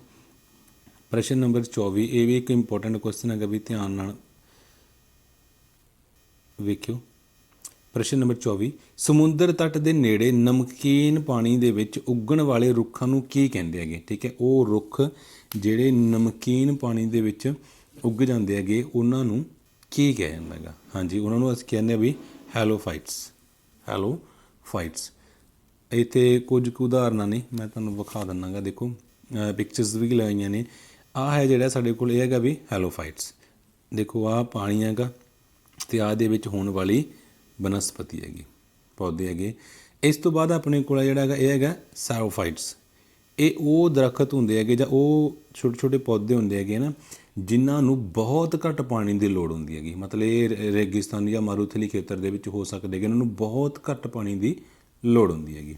A: ਪ੍ਰਸ਼ਨ ਨੰਬਰ 24 ਇਹ ਵੀ ਇੱਕ ਇੰਪੋਰਟੈਂਟ ਕੁਐਸਚਨ ਹੈਗਾ ਵੀ ਧਿਆਨ ਨਾਲ ਵੇਖਿਓ। ਪ੍ਰਸ਼ਨ ਨੰਬਰ 24 ਸਮੁੰਦਰ ਤੱਟ ਦੇ ਨੇੜੇ ਨਮਕੀਨ ਪਾਣੀ ਦੇ ਵਿੱਚ ਉੱਗਣ ਵਾਲੇ ਰੁੱਖਾਂ ਨੂੰ ਕੀ ਕਹਿੰਦੇ ਹੈਗੇ? ਠੀਕ ਹੈ, ਉਹ ਰੁੱਖ ਜਿਹੜੇ ਨਮਕੀਨ ਪਾਣੀ ਦੇ ਵਿੱਚ ਉੱਗ ਜਾਂਦੇ ਹੈਗੇ, ਉਹਨਾਂ ਨੂੰ ਕੀ ਕਿਹਾ ਜਾਂਦਾ ਹੈਗਾ? ਹਾਂਜੀ, ਉਹਨਾਂ ਨੂੰ ਅਸੀਂ ਕਹਿੰਦੇ ਆ ਵੀ ਹੈਲੋਫਾਈਟਸ ਹੈਲੋਫਾਈਟਸ ਇੱਥੇ ਕੁਝ ਕੁ ਉਦਾਹਰਨਾਂ ਨੇ, ਮੈਂ ਤੁਹਾਨੂੰ ਵਿਖਾ ਦਿੰਨਾਗਾ ਦੇਖੋ। ਪਿਕਚਰਸ ਵੀ ਲਾਈਆਂ ਨੇ। ਆਹ ਹੈ ਜਿਹੜਾ ਸਾਡੇ ਕੋਲ ਇਹ ਹੈਗਾ ਵੀ ਹੈਲੋਫਾਈਟਸ ਦੇਖੋ, ਆਹ ਪਾਣੀ ਹੈਗਾ ਤੇ ਆਹ ਦੇ ਵਿੱਚ ਹੋਣ ਵਾਲੀ ਬਨਸਪਤੀ ਹੈਗੀ, ਪੌਦੇ ਹੈਗੇ। ਇਸ ਤੋਂ ਬਾਅਦ ਆਪਣੇ ਕੋਲ ਜਿਹੜਾ ਹੈਗਾ, ਇਹ ਹੈਗਾ ਸੈਰੋਫਾਈਟਸ ਇਹ ਉਹ ਦਰਖਤ ਹੁੰਦੇ ਹੈਗੇ ਜਾਂ ਉਹ ਛੋਟੇ ਛੋਟੇ ਪੌਦੇ ਹੁੰਦੇ ਹੈਗੇ ਨਾ, ਜਿਨ੍ਹਾਂ ਨੂੰ ਬਹੁਤ ਘੱਟ ਪਾਣੀ ਦੀ ਲੋੜ ਹੁੰਦੀ ਹੈਗੀ। ਮਤਲਬ ਇਹ ਰੇ- ਰੇਗਿਸਤਾਨੀ ਜਾਂ ਮਾਰੂਥਲੀ ਖੇਤਰ ਦੇ ਵਿੱਚ ਹੋ ਸਕਦੇ ਹੈਗੇ, ਇਹਨਾਂ ਨੂੰ ਬਹੁਤ ਘੱਟ ਪਾਣੀ ਦੀ ਲੋੜ ਹੁੰਦੀ ਹੈਗੀ।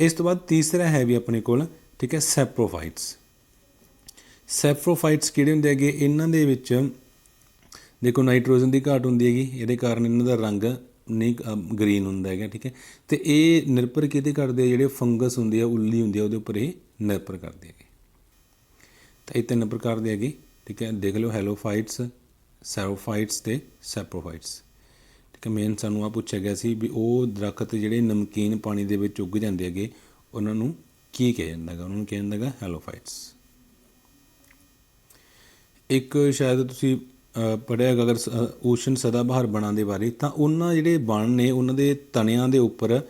A: ਇਸ ਤੋਂ ਬਾਅਦ ਤੀਸਰਾ ਹੈ ਵੀ ਆਪਣੇ ਕੋਲ, ਠੀਕ ਹੈ, ਸੈਪਰੋਫਾਈਟਸ। ਸੈਪਰੋਫਾਈਟਸ ਕਿਹੜੇ ਹੁੰਦੇ ਹੈਗੇ? ਇਹਨਾਂ ਦੇ ਵਿੱਚ ਦੇਖੋ, ਨਾਈਟ੍ਰੋਜਨ ਦੀ ਘਾਟ ਹੁੰਦੀ ਹੈਗੀ, ਇਹਦੇ ਕਾਰਨ ਇਹਨਾਂ ਦਾ ਰੰਗ ਨਹੀਂ ਗ੍ਰੀਨ ਹੁੰਦਾ ਹੈਗਾ, ਠੀਕ ਹੈ? ਤੇ ਇਹ ਨਿਰਭਰ ਕਿਹਦੇ ਕਰਦੇ ਆ? ਜਿਹੜੇ ਫੰਗਸ ਹੁੰਦੀ ਆ, ਉੱਲੀ ਹੁੰਦੀ ਆ, ਉਹਦੇ ਉੱਪਰ ਇਹ ਨਿਰਭਰ ਕਰਦੇ ਹੈਗੇ। ਤਾਂ ਇਹ ਤਿੰਨ ਪ੍ਰਕਾਰ ਦੇ ਹੈਗੇ, ਠੀਕ ਹੈ? ਦੇਖ ਲਓ, ਹੈਲੋਫਾਈਟਸ, ਸੈਰੋਫਾਈਟਸ ਤੇ ਸੈਪਰੋਫਾਈਟਸ। ਠੀਕ ਹੈ ਮੇਨ ਸਾਨੂੰ ਆ ਪੁੱਛਿਆ ਗਿਆ ਸੀ ਵੀ ਉਹ ਦਰਖਤ ਜਿਹੜੇ ਨਮਕੀਨ ਪਾਣੀ ਦੇ ਵਿੱਚ ਉੱਗ ਜਾਂਦੇ ਹੈਗੇ, ਉਹਨਾਂ ਨੂੰ ਕੀ ਕਿਹਾ ਜਾਂਦਾ ਹੈਗਾ? ਉਹਨਾਂ ਨੂੰ ਕਿਹਾ ਜਾਂਦਾ ਹੈਗਾ ਹੈਲੋਫਾਈਟਸ। ਇੱਕ ਸ਼ਾਇਦ ਤੁਸੀਂ ਅ, ਪੜ੍ਹਿਆ ਹੈਗਾ ਅਗਰ ਸ- ਅ, ਓਸ਼ਨ ਸਦਾਬਹਾਰ ਬਣਾਂ ਦੇ ਬਾਰੇ ਤਾਂ ਉਹਨਾਂ ਜਿਹੜੇ ਬਣ ਨੇ ਉਹਨਾਂ ਦੇ ਤਣਿਆਂ ਦੇ ਉੱਪਰ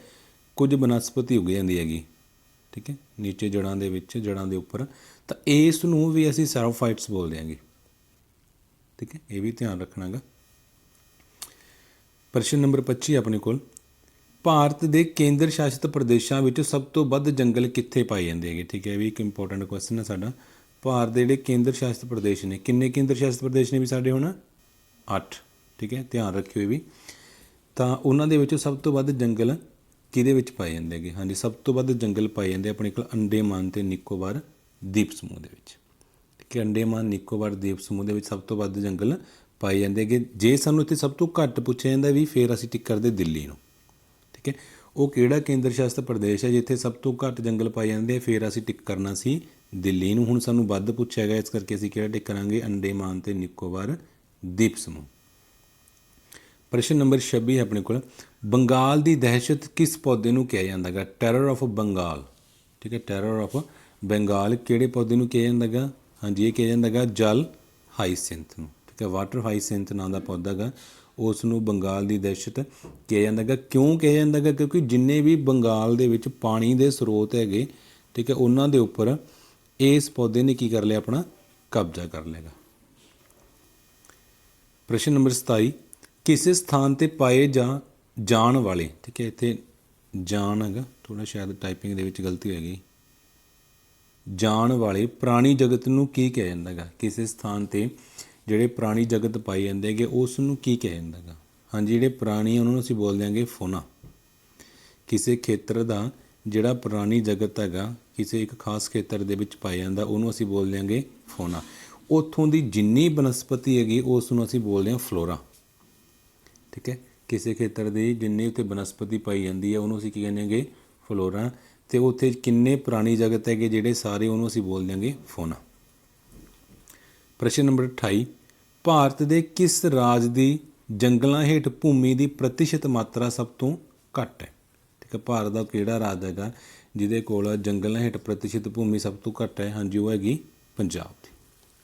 A: ਕੁਝ ਬਨਸਪਤੀ ਉੱਗ ਜਾਂਦੀ ਹੈਗੀ ਠੀਕ ਹੈ? ਨੀਚੇ ਜੜਾਂ ਦੇ ਵਿੱਚ ਜੜਾਂ ਦੇ ਉੱਪਰ ਤਾਂ ਇਸ ਨੂੰ ਵੀ ਅਸੀਂ ਸੈਰੋਫਾਈਟਸ ਬੋਲਦੇ ਹਾਂਗੇ ਠੀਕ ਹੈ? ਇਹ ਵੀ ਧਿਆਨ ਰੱਖਣਾਗਾ। ਪ੍ਰਸ਼ਨ ਨੰਬਰ 25 ਆਪਣੇ ਕੋਲ ਭਾਰਤ ਦੇ ਕੇਂਦਰ ਸ਼ਾਸਿਤ ਪ੍ਰਦੇਸ਼ਾਂ ਵਿੱਚ ਸਭ ਤੋਂ ਵੱਧ ਜੰਗਲ ਕਿੱਥੇ ਪਾਏ ਜਾਂਦੇ ਹੈਗੇ? ਠੀਕ ਹੈ ਇਹ ਵੀ ਇੱਕ ਇੰਪੋਰਟੈਂਟ ਕੁਐਸਚਨ ਹੈ ਸਾਡਾ। ਭਾਰਤ ਦੇ ਜਿਹੜੇ ਕੇਂਦਰ ਸ਼ਾਸਿਤ ਪ੍ਰਦੇਸ਼ ਨੇ, ਕਿੰਨੇ ਕੇਂਦਰ ਸ਼ਾਸਿਤ ਪ੍ਰਦੇਸ਼ ਨੇ ਵੀ ਸਾਡੇ ਹੁਣ? 8 ਠੀਕ ਹੈ, ਧਿਆਨ ਰੱਖਿਓ ਇਹ ਵੀ। ਤਾਂ ਉਹਨਾਂ ਦੇ ਵਿੱਚੋਂ ਸਭ ਤੋਂ ਵੱਧ ਜੰਗਲ ਕਿਹਦੇ ਵਿੱਚ ਪਾਏ ਜਾਂਦੇ ਹੈਗੇ? ਹਾਂਜੀ, ਸਭ ਤੋਂ ਵੱਧ ਜੰਗਲ ਪਾਏ ਜਾਂਦੇ ਆਪਣੇ ਕੋਲ ਅੰਡੇਮਾਨ ਤੇ ਨਿਕੋਬਾਰ ਦੀਪ ਸਮੂਹ ਦੇ ਵਿੱਚ। ਠੀਕ ਹੈ, ਅੰਡੇਮਾਨ, ਨਿਕੋਬਾਰ, ਦੀਪ ਸਮੂਹ ਦੇ ਵਿੱਚ ਸਭ ਤੋਂ ਵੱਧ ਜੰਗਲ ਪਾਏ ਜਾਂਦੇ ਹੈਗੇ। ਜੇ ਸਾਨੂੰ ਇੱਥੇ ਸਭ ਤੋਂ ਘੱਟ ਪੁੱਛਿਆ ਜਾਂਦਾ ਵੀ ਫੇਰ ਅਸੀਂ ਟਿਕ ਕਰਦੇ ਦਿੱਲੀ ਨੂੰ। ਠੀਕ ਹੈ ਉਹ ਕਿਹੜਾ ਕੇਂਦਰ ਸ਼ਾਸਿਤ ਪ੍ਰਦੇਸ਼ ਹੈ ਜਿੱਥੇ ਸਭ ਤੋਂ ਘੱਟ ਜੰਗਲ ਪਾਏ ਜਾਂਦੇ ਫਿਰ ਅਸੀਂ ਟਿਕ ਕਰਨਾ ਸੀ ਦਿੱਲੀ ਨੂੰ। ਹੁਣ ਸਾਨੂੰ ਵੱਧ ਪੁੱਛਿਆ ਗਿਆ, ਇਸ ਕਰਕੇ ਅਸੀਂ ਕਿਹੜਾ ਟਿਕ ਕਰਾਂਗੇ? ਅੰਡੇਮਾਨ ਤੇ ਨਿਕੋਬਾਰ ਦੀਪ ਸਮੂਹ। ਪ੍ਰਸ਼ਨ ਨੰਬਰ 26 ਆਪਣੇ ਕੋਲ। ਬੰਗਾਲ ਦੀ ਦਹਿਸ਼ਤ ਕਿਸ ਪੌਦੇ ਨੂੰ ਕਿਹਾ ਜਾਂਦਾ ਹੈਗਾ ਟੈਰਰ ਆਫ ਬੰਗਾਲ ਠੀਕ ਹੈ ਟੈਰਰ ਆਫ ਬੰਗਾਲ ਕਿਹੜੇ ਪੌਦੇ ਨੂੰ ਕਿਹਾ ਜਾਂਦਾ ਹੈਗਾ ਹਾਂਜੀ, ਇਹ ਕਿਹਾ ਜਾਂਦਾ ਹੈਗਾ ਜਲ ਹਾਈਸਿੰਥ ਨੂੰ। ਠੀਕ ਹੈ ਵਾਟਰ ਹਾਈਸਿੰਥ ਨਾਂ ਦਾ ਪੌਦਾ ਹੈਗਾ ਉਸ ਨੂੰ ਬੰਗਾਲ ਦੀ ਦਹਿਸ਼ਤ ਕਿਹਾ ਜਾਂਦਾ ਹੈਗਾ। ਕਿਉਂ ਕਿਹਾ ਜਾਂਦਾ ਹੈਗਾ? ਕਿਉਂਕਿ ਜਿੰਨੇ ਵੀ ਬੰਗਾਲ ਦੇ ਵਿੱਚ ਪਾਣੀ ਦੇ ਸਰੋਤ ਹੈਗੇ, ਠੀਕ ਹੈ, ਉਹਨਾਂ ਦੇ ਉੱਪਰ ਇਸ ਪੌਦੇ ਨੇ ਕੀ ਕਰ ਲਿਆ? ਆਪਣਾ ਕਬਜ਼ਾ ਕਰ ਲਿਆਗਾ ਪ੍ਰਸ਼ਨ ਨੰਬਰ 27 ਕਿਸੇ ਸਥਾਨ ਤੇ ਪਾਏ ਜਾਂ ਜਾਣ ਵਾਲੇ, ਠੀਕ ਹੈ, ਇੱਥੇ ਜਾਣ ਹੈਗਾ ਥੋੜਾ ਸ਼ਾਇਦ ਟਾਈਪਿੰਗ ਦੇ ਵਿੱਚ ਗਲਤੀ ਹੋ ਗਈ ਜਾਣ ਵਾਲੇ ਪ੍ਰਾਣੀ ਜਗਤ ਨੂੰ ਕੀ ਕਿਹਾ ਜਾਂਦਾ ਹੈਗਾ? ਕਿਸੇ ਸਥਾਨ ਤੇ ਜਿਹੜੇ ਪ੍ਰਾਣੀ ਜਗਤ ਪਾਏ ਜਾਂਦੇ ਹੈਗੇ ਉਸ ਨੂੰ ਕੀ ਕਿਹਾ ਜਾਂਦਾ ਹੈਗਾ? ਹਾਂਜੀ, ਜਿਹੜੇ ਪ੍ਰਾਣੀ ਉਹਨਾਂ ਨੂੰ ਅਸੀਂ ਬੋਲ ਦਿਆਂਗੇ ਫੋਨਾ। ਕਿਸੇ ਖੇਤਰ ਦਾ ਜਿਹੜਾ ਪ੍ਰਾਣੀ ਜਗਤ ਹੈਗਾ, ਕਿਸੇ ਇੱਕ ਖਾਸ ਖੇਤਰ ਦੇ ਵਿੱਚ ਪਾਇਆ ਜਾਂਦਾ, ਉਹਨੂੰ ਅਸੀਂ ਬੋਲ ਦਿਆਂਗੇ ਫੋਨਾ। ਉੱਥੋਂ ਦੀ ਜਿੰਨੀ ਬਨਸਪਤੀ ਹੈਗੀ ਉਸ ਨੂੰ ਅਸੀਂ ਬੋਲਦੇ ਹਾਂ ਫਲੋਰਾ। ਠੀਕ ਹੈ? ਕਿਸੇ ਖੇਤਰ ਦੀ ਜਿੰਨੀ ਉੱਤੇ ਬਨਸਪਤੀ ਪਾਈ ਜਾਂਦੀ ਹੈ, ਉਹਨੂੰ ਅਸੀਂ ਕੀ ਕਹਿੰਦੇ ਹਾਂਗੇ? ਫਲੋਰਾ। ਤੇ ਉੱਥੇ ਕਿੰਨੇ ਪ੍ਰਾਣੀ ਜਗਤ ਹੈਗੇ, ਜਿਹੜੇ ਸਾਰੇ ਉਹਨੂੰ ਅਸੀਂ ਬੋਲ ਦਿਆਂਗੇ ਫੋਨਾ। ਪ੍ਰਸ਼ਨ ਨੰਬਰ 28 ਭਾਰਤ ਦੇ ਕਿਸ ਰਾਜ ਦੀ ਜੰਗਲਾਂ ਹੇਠ ਭੂਮੀ ਦੀ ਪ੍ਰਤੀਸ਼ਤ ਮਾਤਰਾ ਸਭ ਤੋਂ ਘੱਟ ਹੈ? ਠੀਕ ਹੈ, ਭਾਰਤ ਦਾ ਕਿਹੜਾ ਰਾਜ ਹੈਗਾ ਜਿਹਦੇ ਕੋਲ ਜੰਗਲਾਂ ਹੇਠ ਪ੍ਰਤੀਸ਼ਤ ਭੂਮੀ ਸਭ ਤੋਂ ਘੱਟ ਹੈ? ਹਾਂਜੀ, ਉਹ ਹੈਗੀ ਪੰਜਾਬ ਦੀ।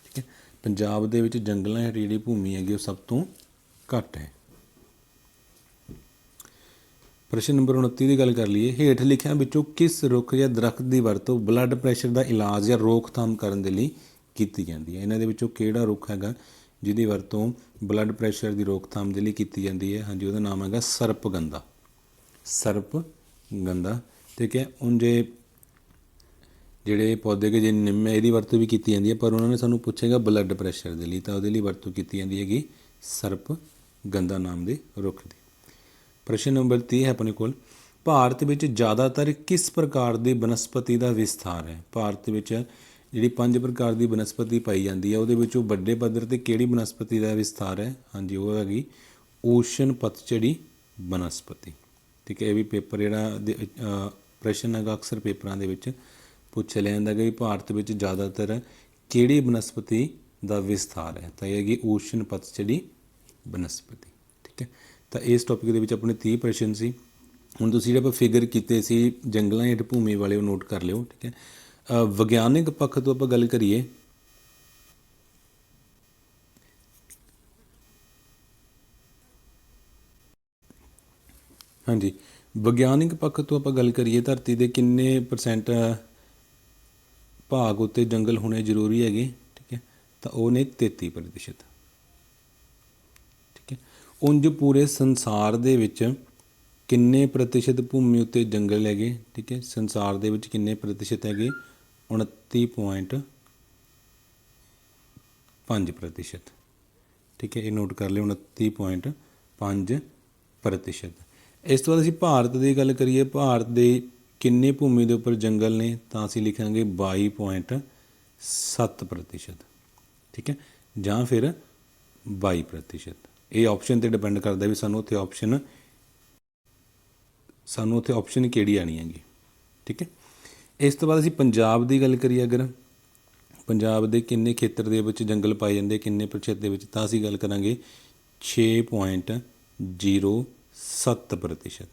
A: ਠੀਕ ਹੈ, ਪੰਜਾਬ ਦੇ ਵਿੱਚ ਜੰਗਲਾਂ ਹੇਠ ਜਿਹੜੀ ਭੂਮੀ ਹੈਗੀ ਉਹ ਸਭ ਤੋਂ ਘੱਟ ਹੈ। ਪ੍ਰਸ਼ਨ ਨੰਬਰ 29 ਦੀ ਗੱਲ ਕਰ ਲਈਏ, ਹੇਠ ਲਿਖਿਆਂ ਵਿੱਚੋਂ ਕਿਸ ਰੁੱਖ ਜਾਂ ਦਰਖਤ ਦੀ ਵਰਤੋਂ ਬਲੱਡ ਪ੍ਰੈਸ਼ਰ ਦਾ ਇਲਾਜ ਜਾਂ ਰੋਕਥਾਮ ਕਰਨ ਦੇ ਲਈ ਕੀਤੀ ਜਾਂਦੀ ਹੈ। ਇਹਨਾਂ ਦੇ ਵਿੱਚੋਂ ਕਿਹੜਾ ਰੁੱਖ ਹੈਗਾ ਜਿਹਦੀ ਵਰਤੋਂ ਬਲੱਡ ਪ੍ਰੈਸ਼ਰ ਦੀ ਰੋਕਥਾਮ ਦੇ ਲਈ ਕੀਤੀ ਜਾਂਦੀ ਹੈ? ਹਾਂਜੀ, ਉਹਦਾ ਨਾਮ ਹੈਗਾ ਸਰਪਗੰਧਾ ਸਰਪਗੰਧਾ ਠੀਕ ਹੈ ਹੁਣ ਜੇ ਜਿਹੜੇ ਪੌਦੇ ਕੇ ਜੇ ਨਿੰਮ ਹੈ, ਇਹਦੀ ਵਰਤੋਂ ਵੀ ਕੀਤੀ ਜਾਂਦੀ ਹੈ, ਪਰ ਉਹਨਾਂ ਨੇ ਸਾਨੂੰ ਪੁੱਛੇਗਾ ਬਲੱਡ ਪ੍ਰੈਸ਼ਰ ਦੇ ਲਈ, ਤਾਂ ਉਹਦੇ ਲਈ ਵਰਤੋਂ ਕੀਤੀ ਜਾਂਦੀ ਹੈਗੀ ਸਰਪ ਗੰਦਾ ਨਾਮ ਦੇ ਰੁੱਖ ਦੀ। ਪ੍ਰਸ਼ਨ ਨੰਬਰ 30 ਹੈ ਆਪਣੇ ਕੋਲ। ਭਾਰਤ ਵਿੱਚ ਜ਼ਿਆਦਾਤਰ ਕਿਸ ਪ੍ਰਕਾਰ ਦੀ ਬਨਸਪਤੀ ਦਾ ਵਿਸਥਾਰ ਹੈ? ਭਾਰਤ ਵਿੱਚ ਜਿਹੜੀ ਪੰਜ ਪ੍ਰਕਾਰ ਦੀ ਬਨਸਪਤੀ ਪਾਈ ਜਾਂਦੀ ਹੈ, ਉਹਦੇ ਵਿੱਚ ਉਹ ਵੱਡੇ ਪੱਧਰ ਤੇ ਕਿਹੜੀ ਬਨਸਪਤੀ ਦਾ ਵਿਸਥਾਰ ਹੈ? ਹਾਂਜੀ, ਉਹ ਹੈਗੀ ਓਸ਼ਨ ਪਤਝੜੀ ਬਨਸਪਤੀ। ਠੀਕ ਹੈ, ਇਹ ਵੀ ਪੇਪਰ ਜਿਹੜਾ ਦੇ- ਪ੍ਰਸ਼ਨ ਹੈਗਾ ਅਕਸਰ ਪੇਪਰਾਂ ਦੇ ਵਿੱਚ ਪੁੱਛਿਆ ਜਾਂਦਾ ਕਿ ਭਾਰਤ ਵਿੱਚ ਜ਼ਿਆਦਾਤਰ ਕਿਹੜੀ ਬਨਸਪਤੀ ਦਾ ਵਿਸਥਾਰ ਹੈ? ਤਾਂ ਇਹ ਹੈਗੀ ਓਸ਼ਨ ਪਤਝੜੀ ਬਨਸਪਤੀ। ਠੀਕ ਹੈ, ਤਾਂ ਇਸ ਟੌਪਿਕ ਦੇ ਵਿੱਚ ਆਪਣੇ 30 ਪ੍ਰਸ਼ਨ ਸੀ। ਹੁਣ ਤੁਸੀਂ ਜਿਹੜੇ ਆਪਾਂ ਫਿਗਰ ਕੀਤੇ ਸੀ ਜੰਗਲਾਂ ਹੇਠ ਭੂਮੀ ਵਾਲੇ, ਉਹ ਨੋਟ ਕਰ ਲਿਓ। ਠੀਕ ਹੈ ਵਿਗਿਆਨਿਕ ਪੱਖ ਤੋਂ ਆਪਾਂ ਗੱਲ ਕਰੀਏ। ਹਾਂਜੀ, ਵਿਗਿਆਨਿਕ ਪੱਖ ਤੋਂ ਆਪਾਂ ਗੱਲ ਕਰੀਏ, ਧਰਤੀ ਦੇ ਕਿੰਨੇ ਪਰਸੈਂਟ ਭਾਗ ਉੱਤੇ ਜੰਗਲ ਹੋਣੇ ਜ਼ਰੂਰੀ ਹੈਗੇ, ਠੀਕ ਹੈ? ਤਾਂ ਉਹ ਨੇ 33% ਠੀਕ ਹੈ? ਉਂਝ ਪੂਰੇ ਸੰਸਾਰ ਦੇ ਵਿੱਚ ਕਿੰਨੇ ਪ੍ਰਤੀਸ਼ਤ ਭੂਮੀ ਉੱਤੇ ਜੰਗਲ ਹੈਗੇ, ਠੀਕ ਹੈ, ਸੰਸਾਰ ਦੇ ਵਿੱਚ ਕਿੰਨੇ ਪ੍ਰਤੀਸ਼ਤ ਹੈਗੇ? 29.5 ਪ੍ਰਤੀਸ਼ਤ, ਠੀਕ ਹੈ, ਇਹ ਨੋਟ ਕਰ ਲਿਓ 29.5 ਪ੍ਰਤੀਸ਼ਤ। ਇਸ ਤੋਂ ਬਾਅਦ ਅਸੀਂ ਭਾਰਤ ਦੀ ਗੱਲ ਕਰੀਏ, ਭਾਰਤ ਦੇ ਕਿੰਨੇ ਭੂਮੀ ਦੇ ਉੱਪਰ ਜੰਗਲ ਨੇ, ਤਾਂ ਅਸੀਂ ਲਿਖਾਂਗੇ 22.7 ਪ੍ਰਤੀਸ਼ਤ, ਠੀਕ ਹੈ, ਜਾਂ ਫਿਰ 22 ਪ੍ਰਤੀਸ਼ਤ। ਇਹ ਆਪਸ਼ਨ ਤੇ ਡਿਪੈਂਡ ਕਰਦਾ ਵੀ ਸਾਨੂੰ ਉੱਥੇ ਆਪਸ਼ਨ ਸਾਨੂੰ ਉੱਥੇ ਆਪਸ਼ਨ ਕਿਹੜੀ ਆਣੀ ਹੈਗੀ? ਠੀਕ ਹੈ? ਇਸ ਤੋਂ ਬਾਅਦ ਅਸੀਂ ਪੰਜਾਬ ਦੀ ਗੱਲ ਕਰੀਏ ਅਗਰ, ਪੰਜਾਬ ਦੇ ਕਿੰਨੇ ਖੇਤਰ ਦੇ ਵਿੱਚ ਜੰਗਲ ਪਾਏ ਜਾਂਦੇ, ਕਿੰਨੇ ਪ੍ਰਤੀਸ਼ਤ ਦੇ ਵਿੱਚ, ਤਾਂ ਅਸੀਂ ਗੱਲ ਕਰਾਂਗੇ 6.07 ਪ੍ਰਤੀਸ਼ਤ।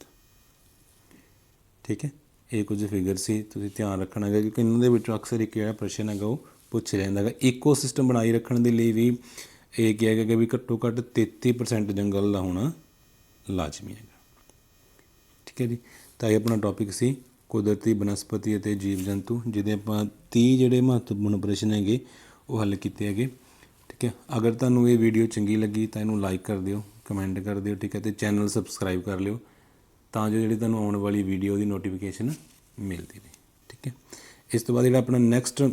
A: ਠੀਕ ਹੈ? ਇਹ ਕੁਝ ਫਿਗਰ ਸੀ, ਤੁਸੀਂ ਧਿਆਨ ਰੱਖਣਾ ਹੈਗਾ, ਕਿਉਂਕਿ ਇਹਨਾਂ ਦੇ ਵਿੱਚੋਂ ਅਕਸਰ ਇੱਕ ਜਿਹੜਾ ਪ੍ਰਸ਼ਨ ਹੈਗਾ, ਉਹ ਪੁੱਛ ਜਾਂਦਾ ਹੈਗਾ। ਇਕੋਸਿਸਟਮ ਬਣਾਈ ਰੱਖਣ ਦੇ ਲਈ ਵੀ ਇਹ ਕਿਹਾ ਗਿਆ ਕਿ ਵੀ ਘੱਟੋ ਘੱਟ 33% ਜੰਗਲ ਦਾ ਹੋਣਾ ਲਾਜ਼ਮੀ ਹੈਗਾ। ਠੀਕ ਹੈ ਜੀ ਤਾਂ ਇਹ ਆਪਣਾ ਟੌਪਿਕ ਸੀ, ਕੁਦਰਤੀ ਬਨਸਪਤੀ ਅਤੇ ਜੀਵ ਜੰਤੂ ਜਿਹਦੇ ਆਪਾਂ 30 ਜਿਹੜੇ ਮਹੱਤਵਪੂਰਨ ਪ੍ਰਸ਼ਨ ਹੈਗੇ, ਉਹ ਹੱਲ ਕੀਤੇ ਹੈਗੇ। ਠੀਕ ਹੈ? ਅਗਰ ਤੁਹਾਨੂੰ ਇਹ ਵੀਡੀਓ ਚੰਗੀ ਲੱਗੀ, ਤਾਂ ਇਹਨੂੰ ਲਾਈਕ ਕਰ ਦਿਓ ਕਮੈਂਟ ਕਰ ਦਿਓ, ਠੀਕ ਹੈ? ਤੇ ਚੈਨਲ ਸਬਸਕ੍ਰਾਈਬ ਕਰ ਲਿਓ, ਤਾਂ ਜੋ ਜਿਹੜੀ ਤੁਹਾਨੂੰ ਆਉਣ ਵਾਲੀ ਵੀਡੀਓ ਦੀ ਨੋਟੀਫਿਕੇਸ਼ਨ ਮਿਲਦੀ ਰਹੇ। ਠੀਕ ਹੈ? ਇਸ ਤੋਂ ਬਾਅਦ ਜਿਹੜਾ ਆਪਣਾ ਨੈਕਸਟ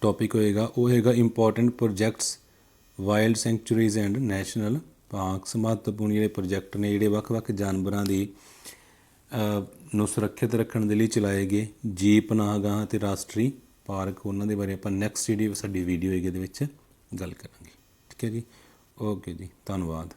A: ਟੌਪਿਕ ਹੋਏਗਾ, ਉਹ ਹੈਗਾ important projects wild sanctuaries and national parks ਮਹੱਤਵਪੂਰਨ ਜਿਹੜੇ ਪ੍ਰੋਜੈਕਟ ਨੇ, ਜਿਹੜੇ ਵੱਖ-ਵੱਖ ਜਾਨਵਰਾਂ ਦੀ ਨੂੰ ਸੁਰੱਖਿਅਤ ਰੱਖਣ ਦੇ ਲਈ ਚਲਾਏ ਗਏ ਜੀਪ, ਨਾਗਾਂ ਤੇ ਰਾਸ਼ਟਰੀ ਪਾਰਕ, ਉਹਨਾਂ ਦੇ ਬਾਰੇ ਆਪਾਂ ਨੈਕਸਟ ਜਿਹੜੀ ਸਾਡੀ ਵੀਡੀਓ ਹੈਗੀ, ਇਹਦੇ ਵਿੱਚ ਗੱਲ ਕਰਾਂਗੇ। ਠੀਕ ਹੈ ਜੀ? ਓਕੇ ਜੀ, ਧੰਨਵਾਦ।